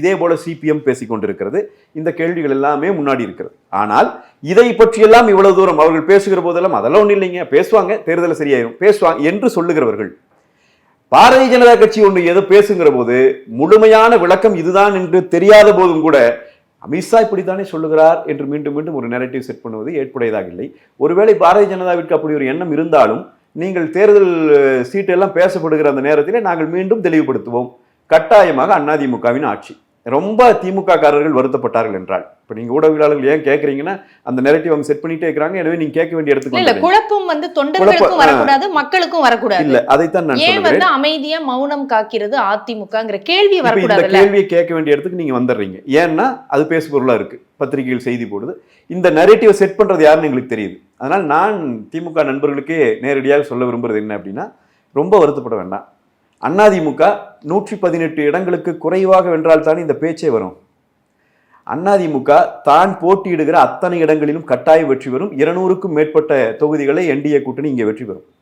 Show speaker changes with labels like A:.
A: இதே போல சிபிஎம் பேசிக்கொண்டிருக்கிறது. இந்த கேள்விகள் எல்லாமே முன்னாடி இருக்கிறது. ஆனால் இதை பற்றியெல்லாம் இவ்வளவு தூரம் அவர்கள் பேசுகிற போதெல்லாம் அதெல்லாம் ஒன்றும் இல்லைங்க. பேசுவாங்க தேர்தல் சரியாயிரும். பேசுவாங்க என்று சொல்லுகிறவர்கள். பாரதிய ஜனதா கட்சி ஒன்று ஏதோ பேசுங்கிற போது முழுமையான விளக்கம் இதுதான் என்று தெரியாத போதும் கூட அமித்ஷா இப்படித்தானே சொல்லுகிறார்? என்று மீண்டும் மீண்டும் ஒரு நெரட்டிவ் செட் பண்ணுவது ஏற்புடையதாக இல்லை. ஒருவேளை பாரதிய ஜனதாவிற்கு அப்படி ஒரு எண்ணம் இருந்தாலும் நீங்கள் தேர்தல் சீட்டெல்லாம் பேசப்படுகிற அந்த நேரத்திலே நாங்கள் மீண்டும் தெளிவுபடுத்துவோம். கட்டாயமாக அதிமுகவின் ஆட்சி. ரொம்ப திமுக காரர்கள் வருத்தப்பட்டார்கள் என்றால். இப்ப நீங்க ஊடகவியலாளர்கள் ஏன் கேக்குறீங்கன்னா அந்த நெரட்டிவ் அவங்க செட் பண்ணிட்டே இருக்கிறாங்க. எனவே நீங்க கேட்க வேண்டிய இடத்துக்கு
B: இல்ல. குழப்பம் வந்து தொண்டர்களுக்கும் வரக்கூடாது மக்களுக்கும் வரக்கூடாது.
A: இல்ல அதைத்தான் நான்
B: ஏன் வந்து அமைதியா மௌனம் காக்கிறது அதிமுகங்கிற கேள்வி
A: இப்ப இந்த கேள்வியை கேட்க வேண்டிய இடத்துக்கு நீங்க வந்துடுறீங்க. ஏன்னா அது பேசுபொருளா இருக்கு. பத்திரிகையில் செய்தி போடுது. இந்த நரேட்டிவ் செட் பண்றது யாருன்னு எங்களுக்கு தெரியுது. அதனால நான் திமுக நண்பர்களுக்கே நேரடியாக சொல்ல விரும்புறது என்ன அப்படின்னா ரொம்ப வருத்தப்பட வேண்டாம். அதிமுக நூற்றி பதினெட்டு இடங்களுக்கு குறைவாக வென்றால் தான் இந்த பேச்சே வரும். அதிமுக தான் போட்டியிடுகிற அத்தனை இடங்களிலும் கட்டாய வெற்றி பெறும் இருநூறுக்கும் மேற்பட்ட தொகுதிகளை என்டிஏ கூட்டணி இங்கே வெற்றி பெறும்.